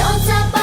don't stop.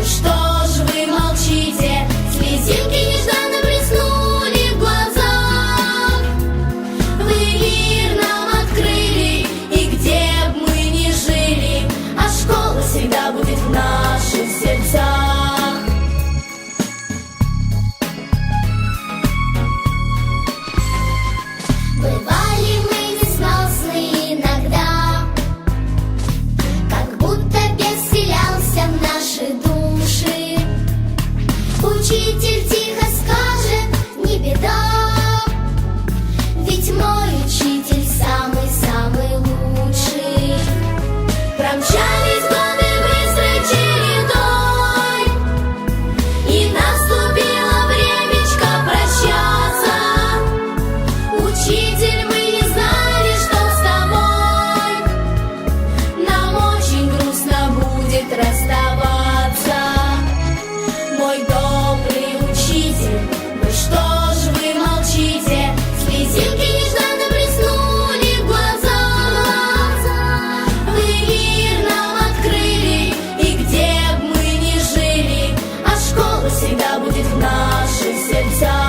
estou. учитель тихо скажет, не беда, ведь мой учитель самый-самый лучший. Промчались годы быстрой чередой, и наступило времечко прощаться. Учитель, мы не знали, что с тобой, нам очень грустно будет расстаться. Наши сердца.